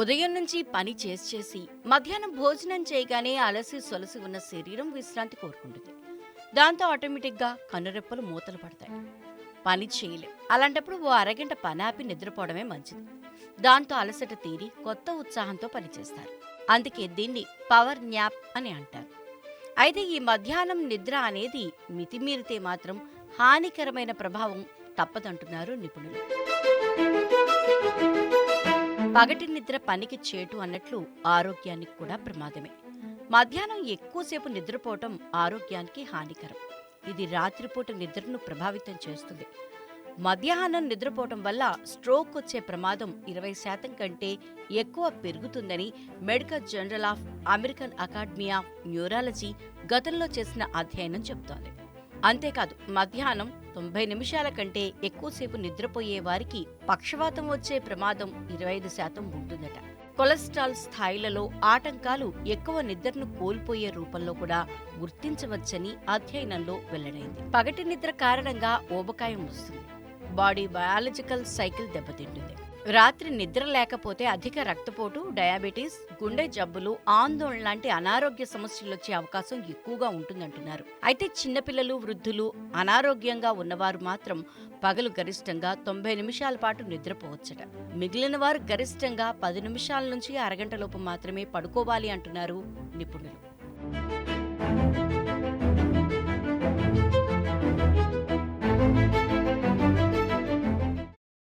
ఉదయం నుంచి పని చేసి చేసి మధ్యాహ్నం భోజనం చేయగానే అలసి సొలసి ఉన్న శరీరం విశ్రాంతి కోరుకుంటుంది. దాంతో ఆటోమేటిక్గా కనురెప్పలు మూతలు పడతాయి. పని చేయలేం. అలాంటప్పుడు ఓ అరగంట పని ఆపి నిద్రపోవడమే మంచిది. దాంతో అలసట తీరి కొత్త ఉత్సాహంతో పనిచేస్తారు అందుకే దీన్ని పవర్ న్యాప్ అని అంటారు. అయితే ఈ మధ్యాహ్నం నిద్ర అనేది మితిమీరితే మాత్రం హానికరమైన ప్రభావం తప్పదంటున్నారు నిపుణులు. పగటి నిద్ర పనికి చేటు అన్నట్లు ఆరోగ్యానికి కూడా ప్రమాదమే. మధ్యాహ్నం ఎక్కువసేపు నిద్రపోవటం ఆరోగ్యానికి హానికరం. ఇది రాత్రిపూట నిద్రను ప్రభావితం చేస్తుంది. మధ్యాహ్నం నిద్రపోవటం వల్ల స్ట్రోక్ వచ్చే ప్రమాదం ఇరవై శాతం కంటే ఎక్కువ పెరుగుతుందని medical general of American academy of neurology గతంలో చేసిన అధ్యయనం చెబుతోంది. అంతేకాదు మధ్యాహ్నం తొంభై నిమిషాల కంటే ఎక్కువసేపు నిద్రపోయే వారికి పక్షవాతం వచ్చే ప్రమాదం ఇరవై ఐదు శాతం ఉంటుందట. కొలెస్ట్రాల్ స్థాయిలలో ఆటంకాలు ఎక్కువ నిద్రను కోల్పోయే రూపంలో కూడా గుర్తించవచ్చని అధ్యయనంలో వెల్లడైంది. పగటి నిద్ర కారణంగా ఊబకాయం వస్తుంది. బాడీ బయాలజికల్ సైకిల్ దెబ్బతింటుంది. రాత్రి నిద్ర లేకపోతే అధిక రక్తపోటు డయాబెటీస్ గుండె జబ్బులు ఆందోళన లాంటి అనారోగ్య సమస్యలు వచ్చే అవకాశం ఎక్కువగా ఉంటుందంటున్నారు. అయితే చిన్నపిల్లలు వృద్ధులు అనారోగ్యంగా ఉన్నవారు మాత్రం పగలు గరిష్టంగా తొంభై నిమిషాల పాటు నిద్రపోవచ్చట. మిగిలిన వారు గరిష్టంగా పది నిమిషాల నుంచి అరగంట లోపు మాత్రమే పడుకోవాలి అంటున్నారు నిపుణులు.